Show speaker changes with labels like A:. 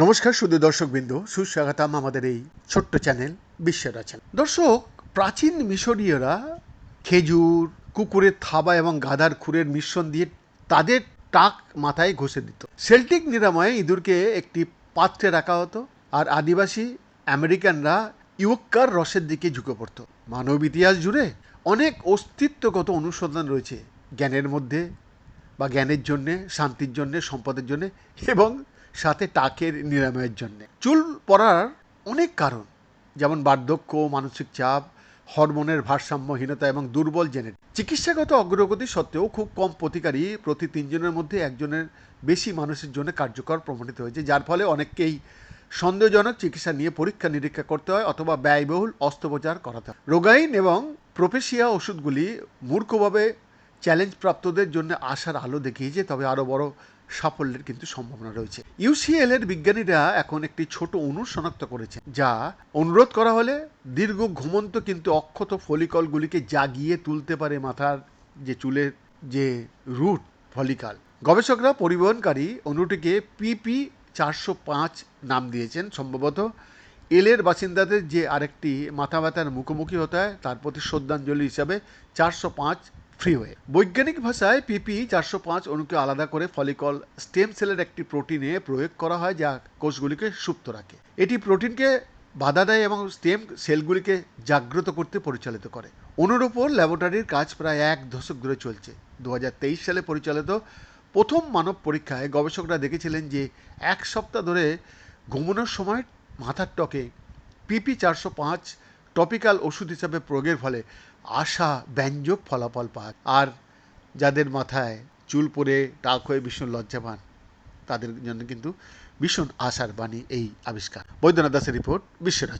A: নমস্কার শুধু দর্শকবৃন্দ, সুস্বাগতম আমাদের এই ছোট্ট চ্যানেল বিশ্বের চ্যানেল দর্শক, প্রাচীন মিশরীয়রা খেজুর, কুকুরের থাবা এবং গাধার খুরের মিশ্রণ দিয়ে তাদের টাক মাথায় ঘষে দিত। সেল্টিক নিরাময়ে ইঁদুরকে একটি পাত্রে রাখা হতো আর আদিবাসী আমেরিকানরা ইউক্কার রসের দিকে ঝুঁকে পড়ত। মানব ইতিহাস জুড়ে অনেক অস্তিত্বগত অনুসন্ধান রয়েছে। জ্ঞানের মধ্যে বা জ্ঞানের জন্যে, শান্তির জন্যে, সম্পদের জন্যে এবং সাথে টাকের নিরাময়ের জন্যে। চুল পড়ার অনেক কারণ, যেমন বার্ধক্য, মানসিক চাপ, হরমোনের ভারসাম্যহীনতা এবং দুর্বল জেনে চিকিৎসাগত অগ্রগতি সত্ত্বেও খুব কম প্রতিকারী প্রতি তিনজনের মধ্যে একজনের বেশি মানুষের জন্য কার্যকর প্রমাণিত হয়েছে, যার ফলে অনেককেই সন্দেহজনক চিকিৎসা নিয়ে পরীক্ষা নিরীক্ষা করতে হয় অথবা ব্যয়বহুল অস্ত্রোপচার করাতে হয়। রোগাইন এবং প্রোপেশিয়া ওষুধগুলি মূর্খভাবে চ্যালেঞ্জ প্রাপ্তদের জন্য আশার আলো দেখিয়েছে, তবে আরও বড় সাফল্যের কিন্তু সম্ভাবনা রয়েছে। ইউসিএল এর বিজ্ঞানীরা এখন একটি ছোট অণু শনাক্ত করেছেন, যা অনুরোধ করা হলে দীর্ঘ ঘুমন্ত কিন্তু অক্ষত ফলিকলগুলিকে জাগিয়ে তুলতে পারে মাথার যে চুলের যে রুট, ফলিকাল। গবেষকরা পরিবহনকারী অণুটিকে পিপি চারশো পাঁচ নাম দিয়েছেন। সম্ভবত এলের বাসিন্দাদের যে আরেকটি মাথা ব্যথার মুখোমুখি হতে হয়, তার প্রতি শ্রদ্ধাঞ্জলি হিসাবে চারশো পাঁচ ফ্রি হয়ে বৈজ্ঞানিক ভাষায় পিপি চারশো পাঁচ অণুকে আলাদা করে ফলিকল স্টেম সেলের একটি প্রোটিনে প্রয়োগ করা হয় যা কোষগুলিকে সুপ্ত রাখে। এটি প্রোটিনকে বাধা দেয় এবং স্টেম সেলগুলিকে জাগ্রত করতে পরিচালিত করে। অনুর ওপর ল্যাবরেটরির কাজ প্রায় এক দশক ধরে চলছে। দু হাজার তেইশ সালে পরিচালিত প্রথম মানব পরীক্ষায় গবেষকরা দেখেছিলেন যে এক সপ্তাহ ধরে ঘুমানোর সময় মাথার টকে পিপি চারশো পাঁচ টপিক্যাল ওষুধ হিসাবে প্রয়োগের ফলে আশা ব্যঞ্জক ফলাফল পায়। আর যাদের মাথায় চুল পরে টাক হয়ে ভীষণ লজ্জা পান তাদের জন্য কিন্তু ভীষণ আশার বাণী এই আবিষ্কার। বৈদ্যনাথ দাসের রিপোর্ট বিশ্বরাজ